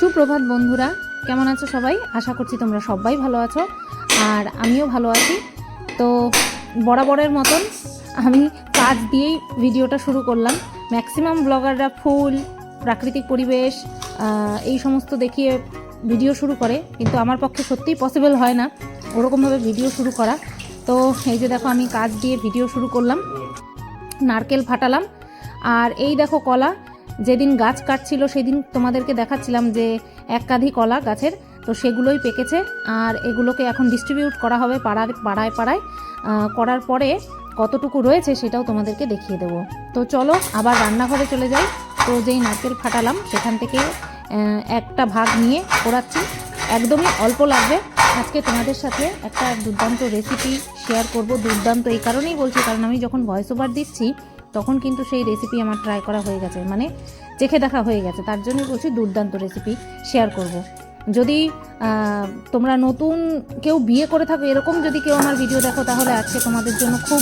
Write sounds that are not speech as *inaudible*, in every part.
সুপ্রভাত বন্ধুরা, কেমন আছো সবাই? আশা করছি তোমরা সবাই ভালো আছো, আর আমিও ভালো আছি। তো বরাবরের মতন আমি কাজ দিয়েই ভিডিওটা শুরু করলাম। ম্যাক্সিমাম ব্লগাররা ফুল, প্রাকৃতিক পরিবেশ এই সমস্ত দেখিয়ে ভিডিও শুরু করে, কিন্তু আমার পক্ষে সত্যিই পসিবল হয় না ওরকমভাবে ভিডিও শুরু করা। তো এই যে দেখো, আমি কাজ দিয়ে ভিডিও শুরু করলাম, নারকেল ফাটালাম, আর এই দেখো কলা যেদিন গাছ কাটছিল, সেদিন তোমাদেরকে দেখাচ্ছিলাম যে একাধিক কলা গাছের, তো সেগুলোই পেকেছে। আর এগুলোকে এখন ডিস্ট্রিবিউট করা হবে পাড়ায় পাড়ায় পাড়ায়। করার পরে কতটুকু রয়েছে সেটাও তোমাদেরকে দেখিয়ে দেবো। তো চলো, আবার রান্নাঘরে চলে যাই। তো যেই নারকেল ফাটালাম, সেখান থেকে একটা ভাগ নিয়ে পোড়াচ্ছি। একদমই অল্প লাগবে। আজকে তোমাদের সাথে একটা দুর্দান্ত রেসিপি শেয়ার করব। দুর্দান্ত এই কারণেই বলছি, কারণ আমি যখন ভয়েস ওভার দিচ্ছি তখন কিন্তু সেই রেসিপি আমার ট্রাই করা হয়ে গেছে মানে চেখে দেখা হয়ে গেছে। তার জন্যই বলছি দুর্দান্ত রেসিপি শেয়ার করব। যদি তোমরা নতুন কেউ বিয়ে করে থাকো, এরকম যদি কেউ আমার ভিডিও দেখো, তাহলে আজকে তোমাদের জন্য খুব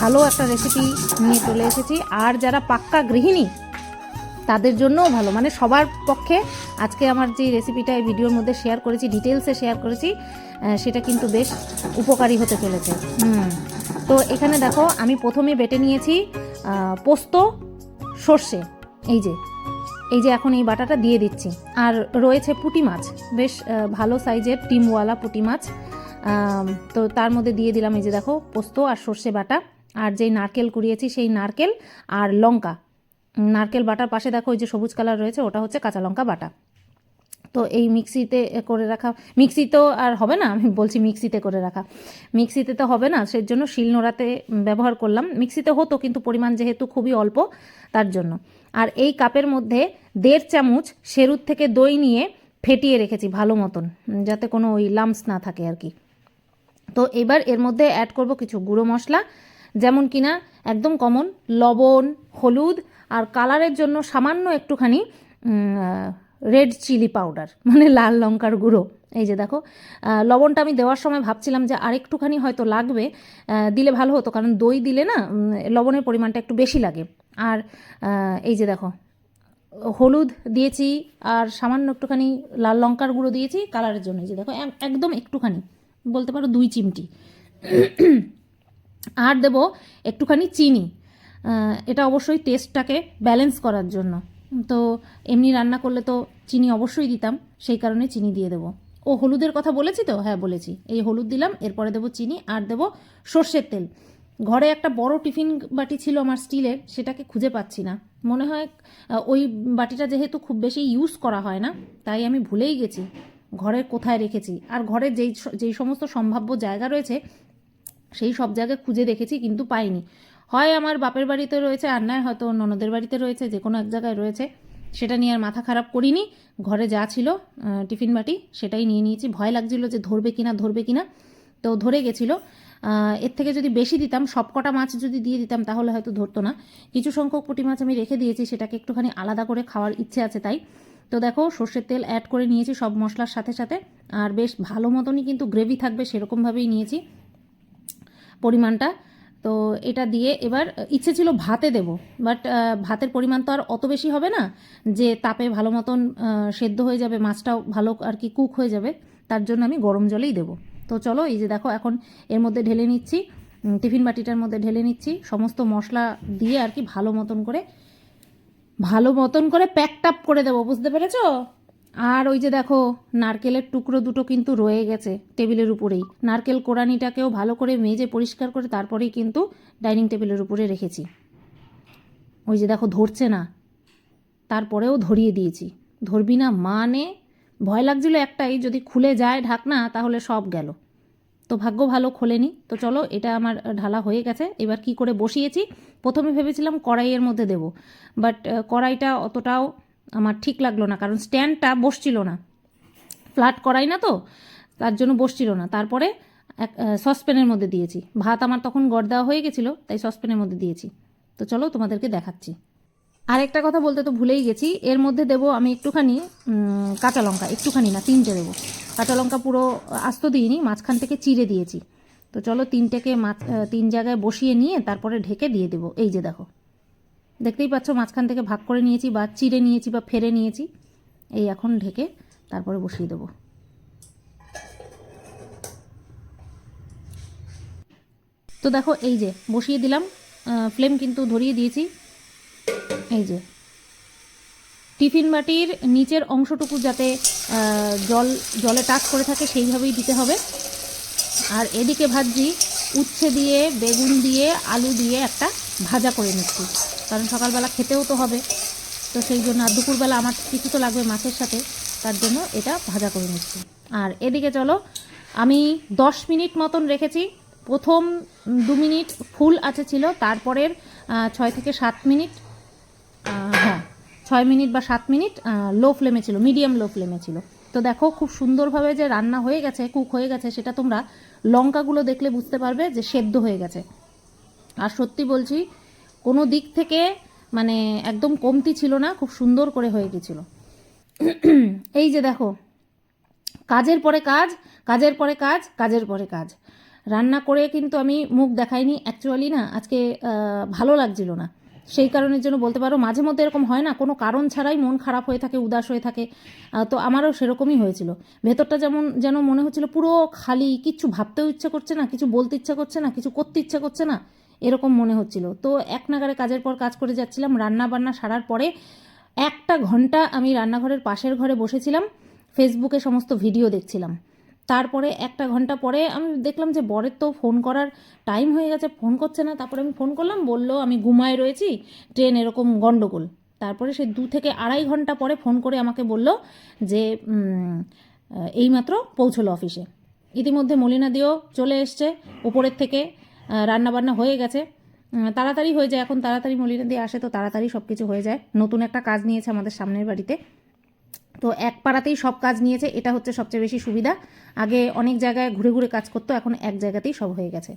ভালো একটা রেসিপি নিয়ে চলে এসেছি। আর যারা পাক্কা গৃহিণী, তাদের জন্যও ভালো। মানে সবার পক্ষে আজকে আমার যে রেসিপিটা এই ভিডিওর মধ্যে শেয়ার করেছি ডিটেলসে শেয়ার করেছি সেটা কিন্তু বেশ উপকারী হতে চলেছে। হুম। তো এখানে দেখো, আমি প্রথমে বেটে নিয়েছি পোস্ত, সর্ষে, এই যে। এই যে এখন এই বাটাটা দিয়ে দিচ্ছি। আর রয়েছে পুঁটি মাছ, বেশ ভালো সাইজের টিমওয়ালা পুঁটি মাছ। তো তার মধ্যে দিয়ে দিলাম এই যে দেখো, পোস্ত আর সর্ষে বাটা। আর যেই নারকেল কুড়িয়েছি সেই নারকেল আর লঙ্কা। নারকেল বাটার পাশে দেখো ওই যে সবুজ কালার রয়েছে, ওটা হচ্ছে কাঁচা লঙ্কা বাটা। তো এই মিক্সিতে করে রাখা মিক্সি তো আর হবে না, আমি বলছি মিক্সিতে করে রাখা। মিক্সিতে তো হবে না সেই জন্য শিলনোড়াতে ব্যবহার করলাম। মিক্সিতে হতো, কিন্তু পরিমাণ যেহেতু খুবই অল্প, তার জন্য। আর এই কাপের মধ্যে দেড় চামচ সেরুর থেকে দই নিয়ে ফেটিয়ে রেখেছি, ভালো মতন, যাতে কোনো ওই লামস না থাকে আর কি। তো এবার এর মধ্যে অ্যাড করব কিছু গুঁড়ো মশলা, যেমন কিনা একদম কমন লবণ, হলুদ, আর কালারের জন্য সামান্য একটুখানি রেড চিলি পাউডার মানে লাল লঙ্কার গুঁড়ো। এই যে দেখো লবণটা আমি দেওয়ার সময় ভাবছিলাম যে আরেকটুখানি হয়তো লাগবে দিলে ভালো হতো, কারণ দই দিলে না লবণের পরিমাণটা একটু বেশি লাগে। আর এই যে দেখো, হলুদ দিয়েছি, আর সামান্য একটুখানি লাল লঙ্কার গুঁড়ো দিয়েছি কালারের জন্য। এই যে দেখো একদম একটুখানি, বলতে পারো দুই চিমটি। *clears throat* আর দেব একটুখানি চিনি। এটা অবশ্যই টেস্টটাকে ব্যালেন্স করার জন্য। তো এমনি রান্না করলে তো চিনি অবশ্যই দিতাম, সেই কারণে চিনি দিয়ে দেবো। ও হলুদের কথা বলেছি তো? হ্যাঁ বলেছি। এই হলুদ দিলাম, এরপরে দেবো চিনি আর দেবো সর্ষের তেল। ঘরে একটা বড় টিফিন বাটি ছিল আমার স্টিলের, সেটাকে খুঁজে পাচ্ছি না। মনে হয় ওই বাটিটা যেহেতু খুব বেশি ইউজ করা হয় না, তাই আমি ভুলেই গেছি। ঘরের কোথায় রেখেছি? আর ঘরের যেই যেই সমস্ত সম্ভাব্য জায়গা রয়েছে, সেই সব জায়গায় খুঁজে দেখেছি, কিন্তু পাইনি। হয় আমার বাপের বাড়িতে রয়েছে আর নয়, হয়তো ননদের বাড়িতে রয়েছে, যে কোনো এক জায়গায় রয়েছে। সেটা নিয়ে আর মাথা খারাপ করিনি। ঘরে যা ছিল টিফিন বাটি সেটাই নিয়ে নিয়েছি। ভয় লাগছিল যে ধরবে কিনা ধরবে কিনা। তো ধরে গেছিল। এর থেকে যদি বেশি দিতাম, সবকটা মাছ যদি দিয়ে দিতাম, তাহলে হয়তো ধরতো না। কিছু সংখ্যক পুঁটি মাছ আমি রেখে দিয়েছি, সেটাকে একটুখানি আলাদা করে খাওয়ার ইচ্ছে আছে তাই। তো দেখো, সর্ষের তেল অ্যাড করে নিয়েছি সব মশলার সাথে সাথে। আর বেশ ভালো মতনই কিন্তু গ্রেভি থাকবে, সেরকমভাবেই নিয়েছি পরিমাণটা। তো এটা দিয়ে এবার, ইচ্ছে ছিল ভাতে দেব বাট ভাতের পরিমাণ তো আর অত বেশি হবে না যে তাপে ভালো মতন সেদ্ধ হয়ে যাবে, মাছটাও ভালো আর কি কুক হয়ে যাবে, তার জন্য আমি গরম জলেই দেব। তো চলো, এই যে দেখো, এখন এর মধ্যে ঢেলে নিচ্ছি টিফিন বাটিটার মধ্যে ঢেলে নিচ্ছি, সমস্ত মশলা দিয়ে আর কি ভালো মতন করে, ভালো মতন করে প্যাকটাপ করে দেবো, বুঝতে পেরেছ? আর ওই যে দেখো, নারকেলের টুকরো দুটো কিন্তু রয়ে গেছে টেবিলের উপরেই। নারকেল কোরানিটাকেও ভালো করে মেজে পরিষ্কার করে তারপরেই কিন্তু ডাইনিং টেবিলের উপরে রেখেছি। ওই যে দেখো, ধরছে না। তারপরেও ধরিয়ে দিয়েছি। ধরবি না মানে? ভয় লাগছিল একটাই, যদি খুলে যায় ঢাকনা, তাহলে সব গেল। তো ভাগ্য ভালো খোলেনি। তো চলো, এটা আমার ঢালা হয়ে গেছে। এবার কি করে বসিয়েছি? প্রথমে ভেবেছিলাম কড়াইয়ের মধ্যে দেব। বাট কড়াইটা অতটাও আমার ঠিক লাগল না, কারণ স্ট্যান্ডটা বসছিল না। ফ্ল্যাট করাই না তো, তার জন্য বসছিল না। তারপরে এক সসপ্যানের মধ্যে দিয়েছি। ভাত আমার তখন গড় দেওয়া হয়ে গেছিল, তাই সসপ্যানের মধ্যে দিয়েছি। তো চলো তোমাদেরকে দেখাচ্ছি। আর একটা কথা বলতে তো ভুলেই গেছি, এর মধ্যে দেবো আমি একটুখানি কাঁচা লঙ্কা, একটুখানি না, তিনটে দেবো। কাঁচা লঙ্কা পুরো আস্ত দিইনি, মাঝখান থেকে চিড়ে দিয়েছি। তো চলো তিনটেকে মাছ তিন জায়গায় বসিয়ে নিয়ে তারপরে ঢেকে দিয়ে দেবো। এই যে দেখো। দেখতেই পাচ্ছ, মাঝখান থেকে ভাগ করে নিয়েছি বা চিড়ে নিয়েছি বা ফেরে নিয়েছি। এই এখন ঢেকে তারপরে বসিয়ে দেবো। তো দেখো, এই যে বসিয়ে দিলাম ফ্লেম কিন্তু ধরিয়ে দিয়েছি। এই যে টিফিন বাটির নিচের অংশটুকু যাতে জল, জলে টাচ করে থাকে, সেইভাবেই দিতে হবে। আর এদিকে ভাজছি উচ্ছে দিয়ে, বেগুন দিয়ে, আলু দিয়ে একটা ভাজা করে নিচ্ছি। কারণ সকালবেলা খেতেও তো হবে। তো সেই জন্য আর দুপুরবেলা আমার কিছু তো লাগবে মাছের সাথে, তার জন্য এটা ভাজা করে নিচ্ছি। আর এদিকে চলো, আমি দশ মিনিট মতন রেখেছি। প্রথম দু মিনিট ফুল আছে ছিল, তারপরের ছয় থেকে সাত মিনিট হ্যাঁ ছয় মিনিট বা সাত মিনিট লো ফ্লেমে ছিল মিডিয়াম লো ফ্লেমে ছিল। তো দেখো খুব সুন্দরভাবে যে রান্না হয়ে গেছে কুক হয়ে গেছে, সেটা তোমরা লঙ্কাগুলো দেখলে বুঝতে পারবে যে সেদ্ধ হয়ে গেছে। আর সত্যি বলছি কোনো দিক থেকে মানে একদম কমতি ছিল না, খুব সুন্দর করে হয়ে গেছিল। এই যে দেখো, কাজের পরে কাজ, কাজের পরে কাজ, কাজের পরে কাজ। রান্না করে কিন্তু আমি মুখ দেখাইনি অ্যাকচুয়ালি না, আজকে ভালো লাগছিল না। সেই কারণের জন্য বলতে পারো, মাঝে মধ্যে এরকম হয় না, কোনো কারণ ছাড়াই মন খারাপ হয়ে থাকে, উদাস হয়ে থাকে তো আমারও সেরকমই হয়েছিল। ভেতরটা যেমন, যেন মনে হচ্ছিল পুরো খালি, কিচ্ছু ভাবতেও ইচ্ছে করছে না, কিছু বলতে ইচ্ছা করছে না, কিছু করতে ইচ্ছা করছে না এরকম মনে হচ্ছিল। তো এক নাগারে কাজের পর কাজ করে যাচ্ছিলাম রান্না বান্না সারার পরে একটা ঘণ্টা আমি রান্নাঘরের পাশের ঘরে বসেছিলাম, ফেসবুকে সমস্ত ভিডিও দেখছিলাম। তারপরে একটা ঘণ্টা পরে আমি দেখলাম যে বরের তো ফোন করার টাইম হয়ে গেছে, ফোন করছে না। তারপরে আমি ফোন করলাম, বলল, আমি ঘুমায় রয়েছি, ট্রেন এরকম গন্ডগোল। তারপরে সে দু থেকে আড়াই ঘণ্টা পরে ফোন করে আমাকে বলল যে এইমাত্র পৌঁছলো অফিসে। ইতিমধ্যে মলিনাদিও চলে এসছে, উপরের থেকে রান্নাবান্না হয়ে গেছে। তাড়াতাড়ি হয়ে যায়। এখন তাড়াতাড়ি মলিনা দিয়ে আসে তো তাড়াতাড়ি সব কিছু হয়ে যায়। নতুন একটা কাজ নিয়েছে আমাদের সামনের বাড়িতে। তো এক পাড়াতেই সব কাজ নিয়েছে। এটা হচ্ছে সবচেয়ে বেশি সুবিধা। আগে অনেক জায়গায় ঘুরে ঘুরে কাজ করতো, এখন এক জায়গাতেই সব হয়ে গেছে।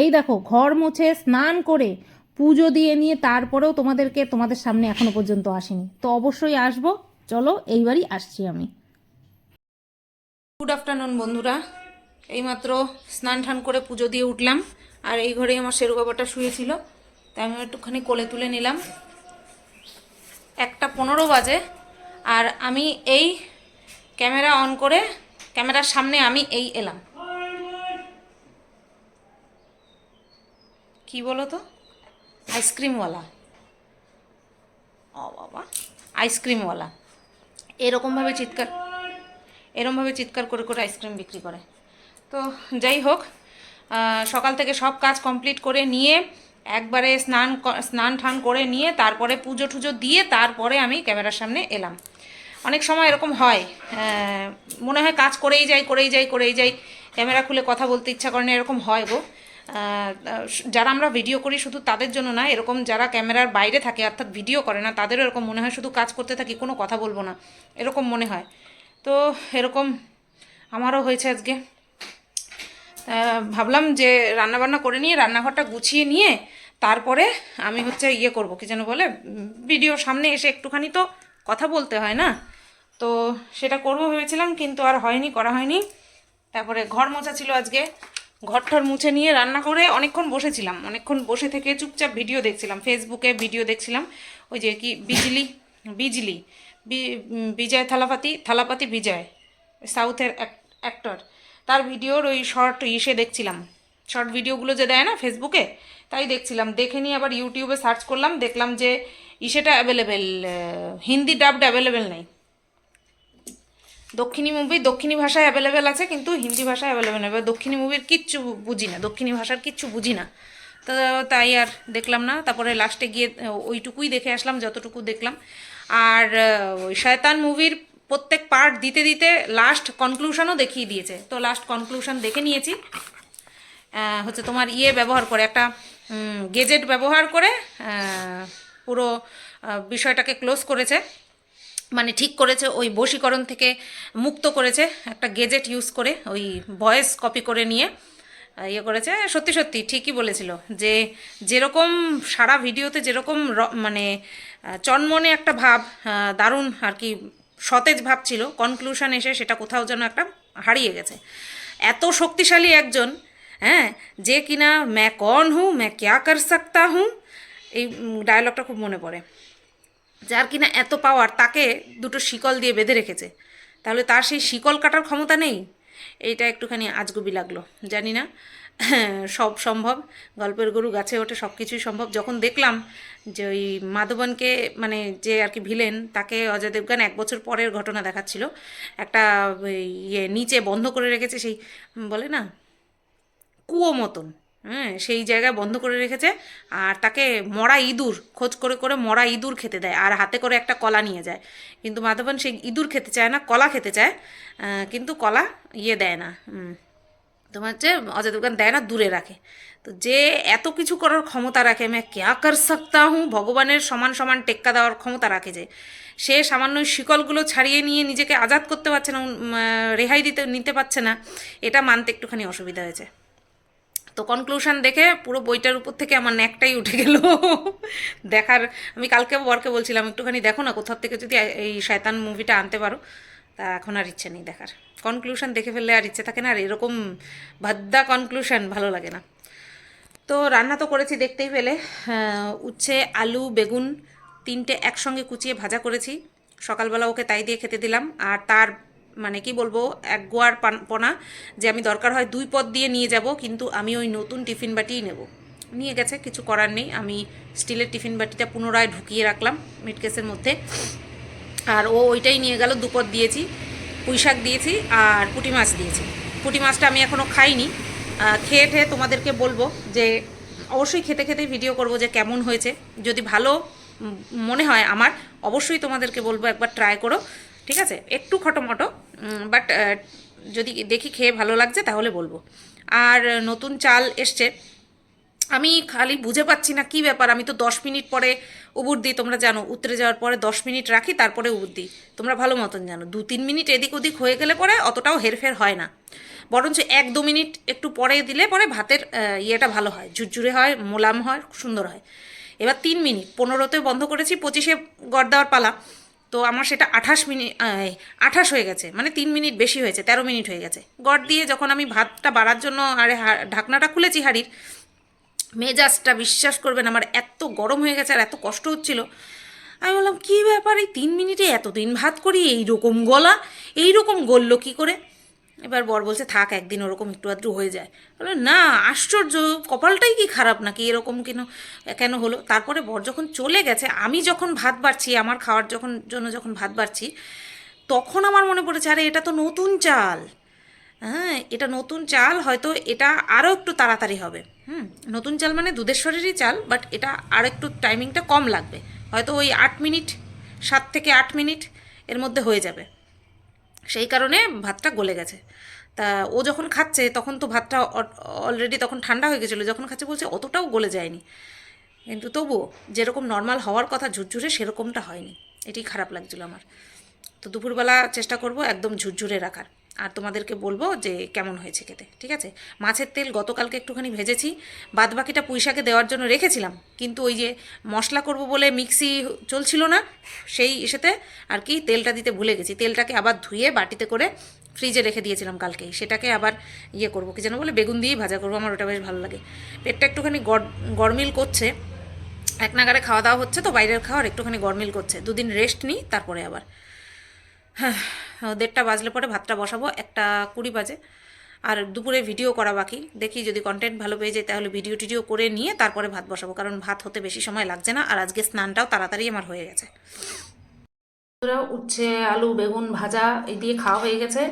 এই দেখো, ঘর মুছে, স্নান করে, পুজো দিয়ে নিয়ে তারপরেও তোমাদেরকে তোমাদের সামনে এখনও পর্যন্ত আসেনি। তো অবশ্যই আসব। চলো, এইবারই আসছি আমি। গুড আফটারনুন বন্ধুরা। এইমাত্র স্নান টান করে পুজো দিয়ে উঠলাম। আর এই ঘরেই আমার শেরু বাবাটা শুয়েছিল, তাই আমি একটুখানি কোলে তুলে নিলাম। একটা পনেরো বাজে, আর আমি এই ক্যামেরা অন করে, ক্যামেরার সামনে আমি এই এলাম। কি বলো তো আইসক্রিমওয়ালা। ও বাবা, আইসক্রিমওয়ালা। এরকমভাবে চিৎকার, এরমভাবে চিৎকার করে করে আইসক্রিম বিক্রি করে। তো যাই হোক সকাল থেকে সব কাজ কমপ্লিট করে নিয়ে একবারে স্নান স্নান ঠান করে নিয়ে তারপরে পুজো টুজো দিয়ে তারপরে আমি ক্যামেরার সামনে এলাম। অনেক সময় এরকম হয় মনে হয় কাজ করেই যাই করেই যাই করেই যাই, ক্যামেরা খুলে কথা বলতে ইচ্ছা করে না, এরকম হয় গো। যারা আমরা ভিডিও করি শুধু তাদের জন্য না, এরকম যারা ক্যামেরার বাইরে থাকে অর্থাৎ ভিডিও করে না, তাদেরও এরকম মনে হয় শুধু কাজ করতে থাকি, কোনো কথা বলব না, এরকম মনে হয়। তো এরকম আমারও হয়েছে আজকে। ভাবলাম যে রান্নাবান্না করে নিয়ে, রান্নাঘরটা গুছিয়ে নিয়ে তারপরে আমি হচ্ছে ইয়ে করব, কি যেন বলে ভিডিও সামনে এসে একটুখানি তো কথা বলতে হয় না? তো সেটা করব ভেবেছিলাম, কিন্তু আর হয়নি, করা হয়নি। তারপরে ঘর মোছা ছিল আজকে। ঘরটার মুছে নিয়ে রান্না করে অনেকক্ষণ বসেছিলাম। অনেকক্ষণ বসে থেকে চুপচাপ ভিডিও দেখছিলাম ফেসবুকে ভিডিও দেখছিলাম। ওই যে কি, বিজলি বিজলি বিজয় থালাপাতি থালাপাতি বিজয় সাউথের অ্যাক্টর তার ভিডিওর ওই শর্ট ইসে দেখছিলাম। শর্ট ভিডিওগুলো যে দেয় না ফেসবুকে তাই দেখছিলাম। দেখে নিয়ে আবার ইউটিউবে সার্চ করলাম, দেখলাম যে ইসেটা অ্যাভেলেবেল হিন্দি ডাবড অ্যাভেলেবেল নেই। দক্ষিণী মুভি দক্ষিণী ভাষায় অ্যাভেলেবেল আছে, কিন্তু হিন্দি ভাষায় অ্যাভেলেবেল নেই। দক্ষিণী মুভির কিচ্ছু বুঝি না, দক্ষিণী ভাষার কিচ্ছু বুঝি না। তো তাই আর দেখলাম না। তারপরে লাস্টে গিয়ে ওইটুকুই দেখে আসলাম, যতটুকু দেখলাম। আর ওই শয়তান মুভির প্রত্যেক পার্ট দিতে দিতে লাস্ট কনক্লুশনও দেখিয়ে দিয়েছে। তো লাস্ট কনক্লুশন দেখে নিয়েছি। হচ্ছে তোমার ইয়ে ব্যবহার করে, একটা গেজেট ব্যবহার করে পুরো বিষয়টাকে ক্লোজ করেছে। মানে ঠিক করেছে, ওই বশীকরণ থেকে মুক্ত করেছে, একটা গেজেট ইউজ করে, ওই ভয়েস কপি করে নিয়ে ইয়ে করেছে। সত্যি সত্যি, ঠিকই বলেছিল যে যেরকম সারা ভিডিওতে যেরকম মানে চনমনে একটা ভাব দারুণ আর কি সতেজ ভাব ছিল কনক্লুশন এসে সেটা কোথাও যেন একটা হারিয়ে গেছে। এত শক্তিশালী একজন হ্যাঁ যে কিনা ম্যা কন হু ম্যা ক্যা কর সকতা হুঁ এই ডায়লগটা খুব মনে পড়ে। যার কিনা এত পাওয়ার তাকে দুটো শিকল দিয়ে বেঁধে রেখেছে। তাহলে তার সেই শিকল কাটার ক্ষমতা নেই? এইটা একটুখানি আজগুবি লাগল, জানি না। সব সম্ভব। গল্পের গরু গাছে ওঠে সব কিছুই সম্ভব। যখন দেখলাম যে ওই মাধবনকে মানে যে আর কি ভিলেন, তাকে অজয় দেবগান এক বছর পরের ঘটনা দেখাচ্ছিল। একটা ইয়ে নিচে বন্ধ করে রেখেছে সেই, বলে না, কুয়ো মতন। হ্যাঁ সেই জায়গায় বন্ধ করে রেখেছে আর তাকে মরা ইঁদুর, খোঁজ করে করে মরা ইঁদুর খেতে দেয় আর হাতে করে একটা কলা নিয়ে যায়। কিন্তু মাধবন সেই ইঁদুর খেতে চায় না, কলা খেতে চায় কিন্তু কলা ইয়ে দেয় না তোমার হচ্ছে অজয় দেবগান দেয় না, দূরে রাখে। তো যে এত কিছু করার ক্ষমতা রাখে, আমি ক্যা কর সকতা হুঁ? ভগবানের সমান সমান টেক্কা দেওয়ার ক্ষমতা রাখে যে। সে সামান্য শিকলগুলো ছাড়িয়ে নিয়ে নিজেকে আজাদ করতে পারছে না রেহাই দিতে, নিতে পারছে না। এটা মানতে একটুখানি অসুবিধা হয়েছে। তো কনক্লুশন দেখে পুরো বইটার উপর থেকে আমার ন্যাকটাই উঠে গেল। দেখার, আমি কালকে বরকে বলছিলাম, একটুখানি দেখো না কোথাও থেকে যদি এই শয়তান মুভিটা আনতে পারো। তা এখন আর ইচ্ছে নেই দেখার। কনক্লুশন দেখে ফেললে আর ইচ্ছে থাকে না, আর এরকম ভাদ্দা কনক্লুশন ভালো লাগে না। তো রান্না তো করেছি দেখতেই পেলে। উচ্ছে, আলু, বেগুন তিনটে একসঙ্গে কুচিয়ে ভাজা করেছি। সকালবেলা ওকে তাই দিয়ে খেতে দিলাম। আর তার মানে কি বলব, এক গোয়ার পান- যে আমি দরকার হয় দুই পদ দিয়ে নিয়ে যাব, কিন্তু আমি ওই নতুন টিফিন বাটিই নেব। নিয়ে গেছে, কিছু করার নেই। আমি স্টিলের টিফিন বাটিটা পুনরায় ঢুকিয়ে রাখলাম মিটকেসের মধ্যে। আর ও ওইটাই নিয়ে গেল, দুপদ দিয়েছি পুঁই শাক দিয়েছি আর পুঁটি মাছ দিয়েছি। পুঁটি মাছটা আমি এখনও খাইনি। খেয়ে ঠেয়ে তোমাদেরকে বলব যে, অবশ্যই খেতে খেতে ভিডিও করব যে কেমন হয়েছে। যদি ভালো মনে হয় আমার, অবশ্যই তোমাদেরকে বলব একবার ট্রাই করো, ঠিক আছে? একটু খটোমটো বাট যদি দেখি খেয়ে ভালো লাগছে তাহলে বলব। আর নতুন চাল এসছে আমি খালি বুঝে পাচ্ছি না কি ব্যাপার। আমি তো দশ মিনিট পরে উবুর দিই, তোমরা জানো উতরে যাওয়ার পরে দশ মিনিট রাখি, তারপরে উবুর দিই। তোমরা ভালো মতন জানো, দু তিন মিনিট এদিক ওদিক হয়ে গেলে পরে অতটাও হেরফের হয় না। বরঞ্চ এক দু মিনিট একটু পরে দিলে পরে ভাতের ইয়েটা ভালো হয়, ঝুরঝুরে হয়, মোলাম হয় সুন্দর হয়। এবার তিন মিনিট, পনেরোতে বন্ধ করেছি, পঁচিশে গড় দেওয়ার পালা। তো আমার সেটা আঠাশ মিনিট আঠাশ হয়ে গেছে মানে তিন মিনিট বেশি হয়েছে, তেরো মিনিট হয়ে গেছে। গড় দিয়ে যখন আমি ভাতটা বাড়ার জন্য, আরে ঢাকনাটা খুলেছি হাঁড়ির মেজাজটা বিশ্বাস করবেন, আমার এত গরম হয়ে গেছে আর এত কষ্ট হচ্ছিল। আমি বললাম, কী ব্যাপার? এই তিন মিনিটে এতদিন ভাত করি, এই রকম গলা, এই রকম গললো কী করে? এবার বর বলছে, থাক, একদিন ওরকম একটু আধটু হয়ে যায়। বলে না, আশ্চর্য, কপালটাই কি খারাপ নাকি এরকম কেন কেন হলো? তারপরে বর যখন চলে গেছে, আমি যখন ভাত বাড়ছি, আমার খাওয়ার যখন জন্য যখন ভাত বাড়ছি, তখন আমার মনে পড়েছে, আরে, এটা তো নতুন চাল। হ্যাঁ এটা নতুন চাল, হয়তো এটা আরও একটু তাড়াতাড়ি হবে। হুম, নতুন চাল মানে দুধেশ্বরেরই চাল বাট এটা আর একটু টাইমিংটা কম লাগবে। হয়তো ওই আট মিনিট, সাত থেকে আট মিনিট এর মধ্যে হয়ে যাবে। সেই কারণে ভাতটা গলে গেছে। তা ও যখন খাচ্ছে, তখন তো ভাতটা অলরেডি তখন ঠান্ডা হয়ে গেছিল। যখন খাচ্ছে, বলছে অতটাও গলে যায়নি। কিন্তু তবুও যেরকম নর্মাল হওয়ার কথা, ঝুরঝুরে সেরকমটা হয়নি। এটি খারাপ লাগছিল আমার। তো দুপুরবেলা চেষ্টা করব একদম ঝুরঝুরে রাখার। আর তোমাদেরকে বলব যে কেমন হয়েছে খেতে, ঠিক আছে? মাছের তেল গতকালকে একটুখানি ভেজেছি বাদ বাকিটা পুঁইশাকে দেওয়ার জন্য রেখেছিলাম, কিন্তু ওই যে মশলা করব বলে মিক্সি চলছিল না, সেই ইসেতে আর কি তেলটা দিতে ভুলে গেছি। তেলটাকে আবার ধুয়ে বাটিতে করে ফ্রিজে রেখে দিয়েছিলাম কালকেই সেটাকে আবার ইয়ে করব, কি যেন বলে, বেগুন দিয়েই ভাজা করব, আমার ওটা বেশ ভালো লাগে। পেটটা একটুখানি গরমিল করছে, এক নাগারে খাওয়া দাওয়া হচ্ছে তো, বাইরের খাওয়ার একটুখানি গরমিল করছে, দুদিন রেস্ট নিই, তারপরে আবার। হ্যাঁ দেড়টা বাজলে পরে ভাতটা বসাবো, একটা কুড়ি বাজে। আর দুপুরে ভিডিও করা বাকি। দেখি যদি কন্টেন্ট ভালো পেয়ে যায় তাহলে ভিডিও টিডিও করে নিয়ে তারপরে ভাত বসাবো, কারণ ভাত হতে বেশি সময় লাগছে না, আর আজকে স্নানটাও তাড়াতাড়ি আমার হয়ে গেছে। উচ্ছে, আলু, বেগুন ভাজা, এই দিয়ে খাওয়া হয়ে গেছে।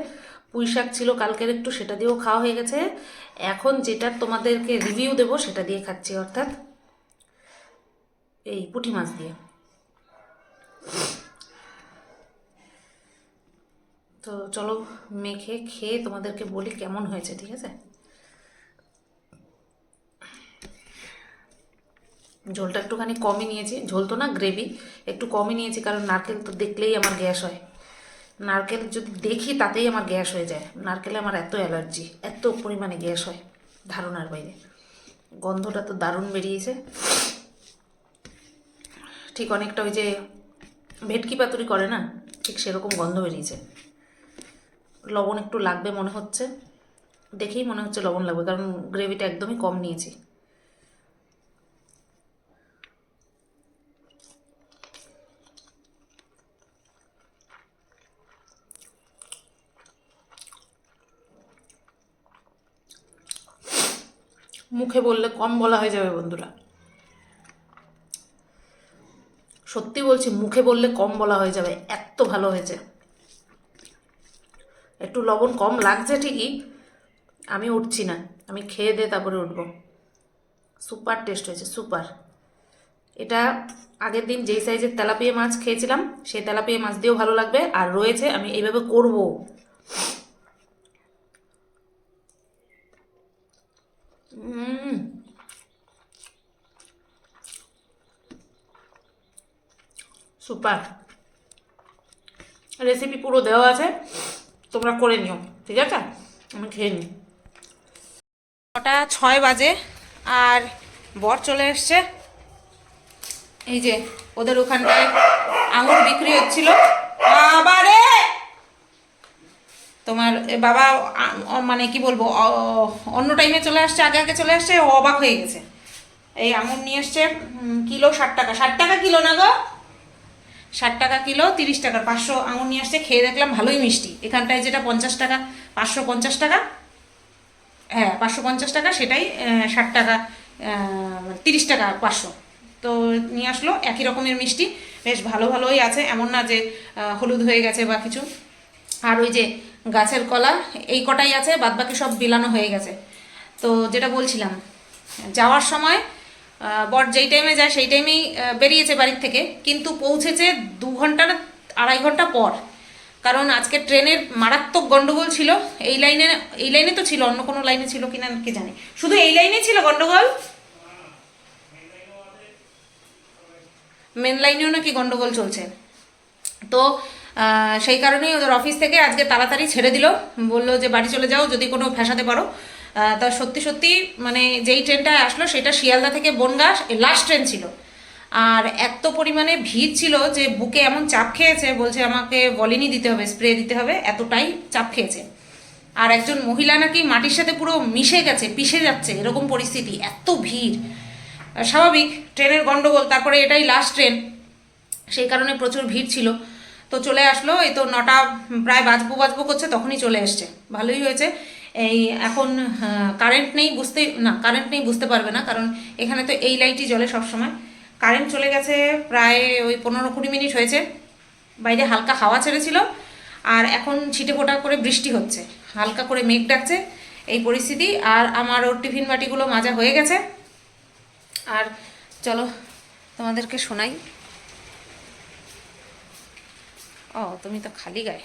পুঁই শাক ছিল কালকের একটু, সেটা দিয়েও খাওয়া হয়ে গেছে। এখন যেটা তোমাদেরকে রিভিউ দেবো, সেটা দিয়ে খাচ্ছি, অর্থাৎ এই পুঁটি মাছ দিয়ে। তো চলো মেখে খেয়ে তোমাদেরকে বলি কেমন হয়েছে, ঠিক আছে? ঝোলটা একটুখানি কমই নিয়েছি। ঝোল তো না গ্রেভি, একটু কমই নিয়েছি কারণ নারকেল তো দেখলেই আমার গ্যাস হয়। নারকেল যদি দেখি তাতেই আমার গ্যাস হয়ে যায়। নারকেলে আমার এত অ্যালার্জি, এত পরিমাণে গ্যাস হয় ধারণার বাইরে। গন্ধটা তো দারুণ বেরিয়েছে। ঠিক অনেকটা ওই যে ভেটকি পাতুরি করে না, ঠিক সেরকম গন্ধ বেরিয়েছে। লবণ একটু লাগবে মনে হচ্ছে। দেখেই মনে হচ্ছে লবণ লাগবে, কারণ গ্রেভিটা একদমই কম নিয়েছি। মুখে বললে কম বলা হয়ে যাবে বন্ধুরা। সত্যি বলছি, মুখে বললে কম বলা হয়ে যাবে, এত ভালো হয়েছে। একটু লবণ কম লাগছে ঠিকই, আমি উঠছি না, আমি খেয়ে দিয়ে তারপরে উঠবো। সুপার টেস্ট হয়েছে, সুপার। এটা আগের দিন যেই সাইজের তেলাপিয়া মাছ খেয়েছিলাম, সেই তেলাপিয়া মাছ দিয়েও ভালো লাগবে, আর রয়েছে আমি এইভাবে করব। সুপার। রেসিপি পুরো দেওয়া আছে। তোমরা করে নিও, ঠিক আছে? আমি খেয়ে নিই। ছটা, ছয় বাজে, আর বর চলে এসছে। এই যে, ওদের ওখানটায় আঙুর বিক্রি হচ্ছিল। তোমার বাবা মানে কি বলব অন্য টাইমে চলে আসছে, আগে আগে চলে আসছে অবাক হয়ে গেছে। এই আঙুর নিয়ে এসছে কিলো ষাট টাকা। ষাট টাকা কিলো না গো? ষাট টাকা কিলো, তিরিশ টাকা। পাঁচশো আঙুর নিয়ে আসছে, খেয়ে দেখলাম ভালোই মিষ্টি। এখানটায় যেটা পঞ্চাশ টাকা, পাঁচশো পঞ্চাশ টাকা। হ্যাঁ পাঁচশো পঞ্চাশ টাকা, সেটাই ষাট টাকা তিরিশ টাকা, পাঁচশো। তো নিয়ে আসলো, একই রকমের মিষ্টি। বেশ ভালো, ভালোই আছে। এমন না যে হলুদ হয়ে গেছে বা কিছু। আর ওই যে গাছের কলা, এই কটাই আছে বাদ বাকি সব বিলানো হয়ে গেছে। তো যেটা বলছিলাম, যাওয়ার সময় বর যেই টাইমে যায় সেই টাইমেই বেরিয়েছে বাড়ির থেকে, কিন্তু পৌঁছেছে দু ঘণ্টা আড়াই ঘণ্টা পর। কারণ আজকে ট্রেনের মারাত্মক গন্ডগোল ছিল, এই লাইনে এই লাইনে তো ছিল, অন্য কোনো লাইনে ছিল কিনা কে জানে। শুধু এই লাইনে ছিল গন্ডগোল? মেন লাইনেও নাকি গন্ডগোল চলছে। তো সেই কারণেই ওদের অফিস থেকে আজকে তাড়াতাড়ি ছেড়ে দিল। বলল যে, বাড়ি চলে যাও, যদি কোনো ফ্যাসাতে পারো। তা সত্যি সত্যি মানে যেই ট্রেনটা আসলো সেটা শিয়ালদা থেকে বনগা লাস্ট ট্রেন ছিল। আর এত পরিমাণে ভিড় ছিল যে বুকে এমন চাপ খেয়েছে, বলছে আমাকে বলিনি দিতে হবে স্প্রে দিতে হবে, এতটাই চাপ খেয়েছে। আর একজন মহিলা নাকি মাটির সাথে পুরো মিশে গেছে, পিষে যাচ্ছে, এরকম পরিস্থিতি, এত ভিড়। স্বাভাবিক ট্রেনের গন্ডগোল, তারপরে এটাই লাস্ট ট্রেন সেই কারণে প্রচুর ভিড় ছিল। তো চলে আসলো, এই তো নটা প্রায় বাজবো বাজবো করছে, তখনই চলে এসছে। ভালোই হয়েছে। এই এখন কারেন্ট নেই বুঝতে, না কারেন্ট নেই বুঝতে পারবে না, কারণ এখানে তো এই লাইটই জ্বলে সবসময়। কারেন্ট চলে গেছে প্রায় ওই পনেরো কুড়ি মিনিট হয়েছে। বাইরে হালকা হাওয়া ছেড়েছিল, আর এখন ছিটে ফোটা করে বৃষ্টি হচ্ছে। হালকা করে মেঘ ডাকছে এই পরিস্থিতি, আর আমার ওর টিফিন বাটিগুলো মাজা হয়ে গেছে। আর চলো তোমাদেরকে শোনাই। ও, তুমি তো খালি গায়ে।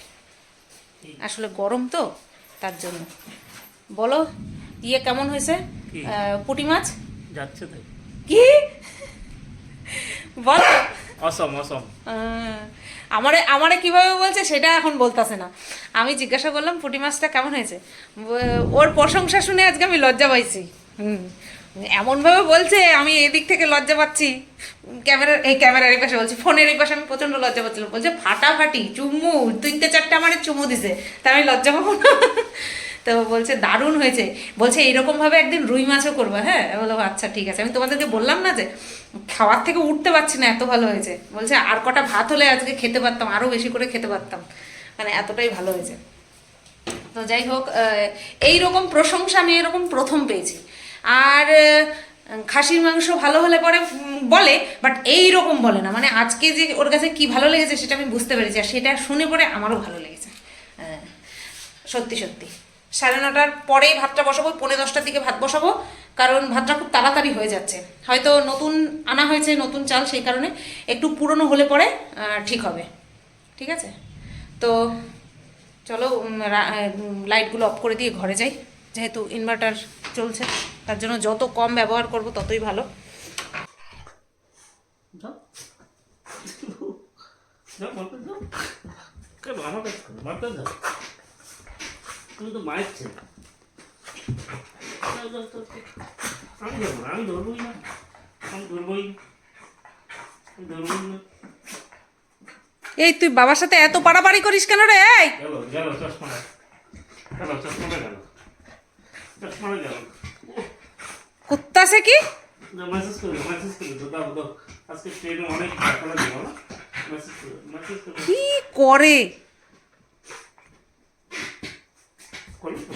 আসলে গরম তো? তার জন্য। বলো ইয়ে কেমন হয়েছে? পুটি মাছ? যাচ্ছে তাই। কি? বলো। অসম অসম। আমারে আমারে কীভাবে বলছে সেটা এখন বলতাছে না। আমি জিজ্ঞাসা করলাম পুটি মাছটা কেমন হয়েছে? ওর প্রশংসা শুনে আজকে আমি লজ্জা পাইছি। হুম। এমনভাবে বলছে, আমি এদিক থেকে লজ্জা পাচ্ছি। ক্যামেরার, এই ক্যামেরার এই পাশে বলছি, ফোনের এই পাশে আমি প্রচণ্ড লজ্জা পাচ্ছিলাম। বলছে, ফাটাফাটি চুমু তিনটে চারটে আমার চুমু দিছে। তা আমি লজ্জা পাবো না। তো বলছে, দারুণ হয়েছে। বলছে এইরকমভাবে একদিন রুই মাছও করব হ্যাঁ? বললাম আচ্ছা ঠিক আছে। আমি তোমাদেরকে বললাম না যে, খাওয়ার থেকে উঠতে পারছি না, এত ভালো হয়েছে। বলছে, আর কটা ভাত হলে আজকে খেতে পারতাম আরও বেশি করে খেতে পারতাম। মানে এতটাই ভালো হয়েছে। তো যাই হোক এই রকম প্রশংসা আমি এরকম প্রথম পেয়েছি। আর খাসির মাংস ভালো হলে পরে বলে বাট এই রকম বলে না। মানে আজকে যে ওর কাছে কি ভালো লেগেছে সেটা আমি বুঝতে পেরেছি আর সেটা শুনে পরে আমারও ভালো লেগেছে। হ্যাঁ, সত্যি সত্যি। সাড়ে নটার পরেই ভাতটা বসাবো পৌনে দশটার দিকে ভাত বসাবো কারণ ভাতটা খুব তাড়াতাড়ি হয়ে যাচ্ছে। হয়তো নতুন আনা হয়েছে নতুন চাল সেই কারণে একটু পুরনো হলে পরে ঠিক হবে। ঠিক আছে? তো চলো লাইটগুলো অফ করে দিয়ে ঘরে যাই। যেহেতু ইনভার্টার চলছে তার জন্য যত কম ব্যবহার করব ততই ভালো। আমি না আমি ধরবোই। আমি ধরবোই না। এই তুই বাবার সাথে এত পাড়াপাড়ি করিস কেন রে? এই গেল গেল চশমাটা গেল চশমাটা গেল চশমাটা গেল কুত্তাছে কি? মেসেজ করে মেসেজ করে তো দাও দাও। আজকে ট্রেনে অনেক টাকা লাগবে না মেসেজ করে মেসেজ করে কি করে? তো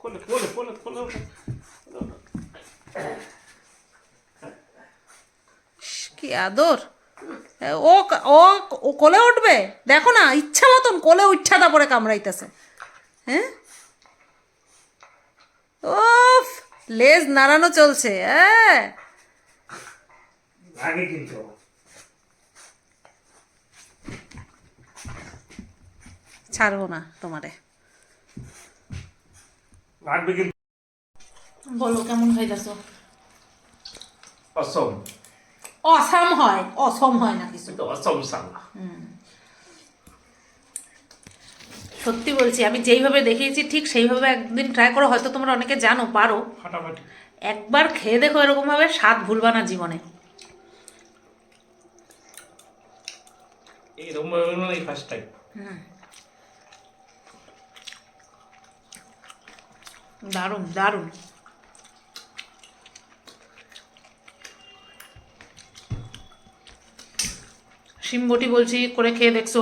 কোলে কোলে কোলে কোলে। কি আদর। ও ও ও কোলে উঠবে? দেখো না ইচ্ছা মতন কোলে উঠা তারপরে কামড়াইতেছে। হ্যাঁ? ওফ লেজ নাড়ানো চলছে হ্যাঁ? ছাড়বো না তোমারে। বলো কেমন খাইতেছো? অসম। অসাম হয় অসম হয় না কিছু। অসম সালা সত্যি বলছি আমি যেইভাবে দেখিয়েছি ঠিক সেইভাবে একদিন ট্রাই করো হয়তো তোমরা অনেকে জানো পারো। একবার খেয়ে দেখো এরকম ভাবে স্বাদ ভুলবা না জীবনে। টাইম দারুণ দারুণ। সিমবটি বলছি, করে খেয়ে দেখছ।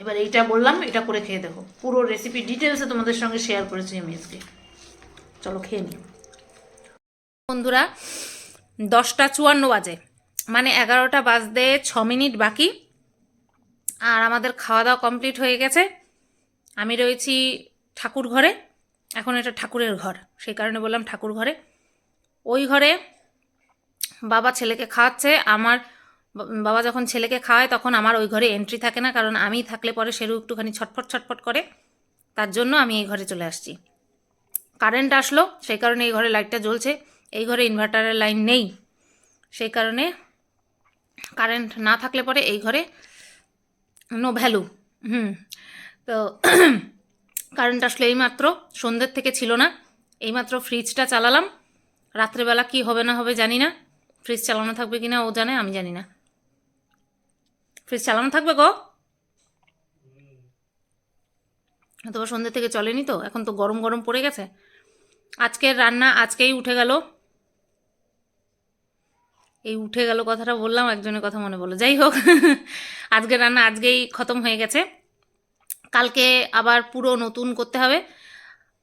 এবার এইটা বললাম, এটা করে খেয়ে দেখো। পুরো রেসিপি ডিটেলসে তোমাদের সঙ্গে শেয়ার করেছি আমি আজকে। চলো খেয়ে নিই বন্ধুরা, দশটা চুয়ান্ন বাজে। মানে এগারোটা বাজতে ছ মিনিট বাকি। আর আমাদের খাওয়া দাওয়া কমপ্লিট হয়ে গেছে। আমি রয়েছি ঠাকুর ঘরে। এখন এটা ঠাকুরের ঘর। সেই কারণে বললাম ঠাকুর ঘরে। ওই ঘরে বাবা ছেলেকে খাওয়াচ্ছে, আমার বাবা যখন ছেলেকে খাওয়ায় তখন আমার ওই ঘরে এন্ট্রি থাকে না, কারণ আমি থাকলে পরে সেরু একটুখানি ছটফট ছটফট করে তার জন্য আমি এই ঘরে চলে আসছি। কারেন্ট আসলো, সেই কারণে এই ঘরে লাইটটা জ্বলছে। এই ঘরে ইনভার্টারের লাইন নেই। সেই কারণে কারেন্ট না থাকলে পরে এই ঘরে নো ভ্যালু হুম, তো *clears throat* কারেন্ট আসলে এইমাত্র, সন্ধ্যের থেকে ছিল না। এইমাত্র ফ্রিজটা চালালাম। রাত্রেবেলা কি হবে না হবে জানি না। ফ্রিজ চালানো থাকবে কি না ও জানে, আমি জানি না। ফ্রিজ চালানো থাকবে গো? অথবা সন্ধ্যে থেকে চলেনি তো, এখন তো গরম গরম পড়ে গেছে। আজকের রান্না আজকেই উঠে গেল। এই উঠে গেল কথাটা বললাম, একজনের কথা মনে পড়ল। যাই হোক, *laughs* আজকের রান্না আজকেই খতম হয়ে গেছে। কালকে আবার পুরো নতুন করতে হবে।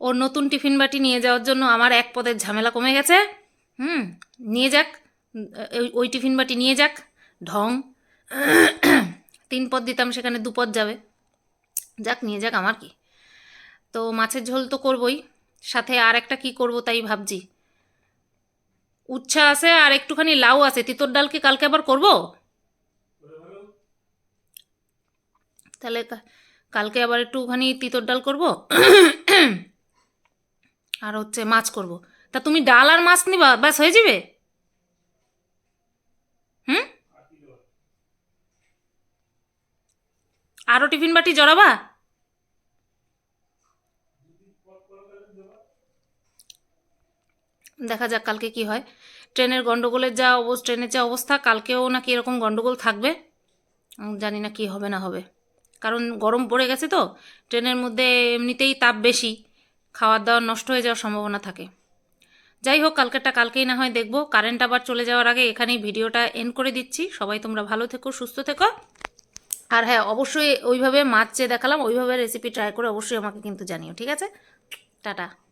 ওর নতুন টিফিন বাটি নিয়ে যাওয়ার জন্য আমার এক পদের ঝামেলা কমে গেছে। হুম, নিয়ে যাক ওই টিফিন বাটি নিয়ে যাক। ঢং তিন পদ দিতাম, সেখানে দু পদ যাবে। যাক, নিয়ে যাক, আমার কি? তো মাছের ঝোল তো করবই, সাথে আর একটা কি করব তাই ভাবছি। উচ্ছা আছে আর একটুখানি লাউ আছে, তিতর ডাল কি কালকে আবার করব? তাহলে কালকে আবার একটুখানি তিতর ডাল করব। আর হচ্ছে মাছ করব। তা তুমি ডাল আর মাছ নিবা, ব্যাস হয়ে যাবে? হুম? আরও টিফিন বাটি জড়াবা? দেখা যাক কালকে কি হয়। ট্রেনের গন্ডগোলের যা অবস্থা ট্রেনের যা অবস্থা, কালকেও নাকি এরকম গন্ডগোল থাকবে? জানি না কি হবে না হবে। কারণ গরম পড়ে গেছে তো, ট্রেনের মধ্যে এমনিতেই তাপ বেশি, খাওয়ার দাওয়ার নষ্ট হয়ে যাওয়ার সম্ভাবনা থাকে। যাই হোক, কালকেরটা কালকেই না হয় দেখব। কারেন্ট আবার চলে যাওয়ার আগে এখানেই ভিডিওটা এন্ড করে দিচ্ছি। সবাই তোমরা ভালো থেকো, সুস্থ থেকো। আর হ্যাঁ অবশ্যই ওইভাবে মাছ চেয়ে দেখালাম, ওইভাবে রেসিপি ট্রাই করে অবশ্যই আমাকে কিন্তু জানিও, ঠিক আছে? টাটা।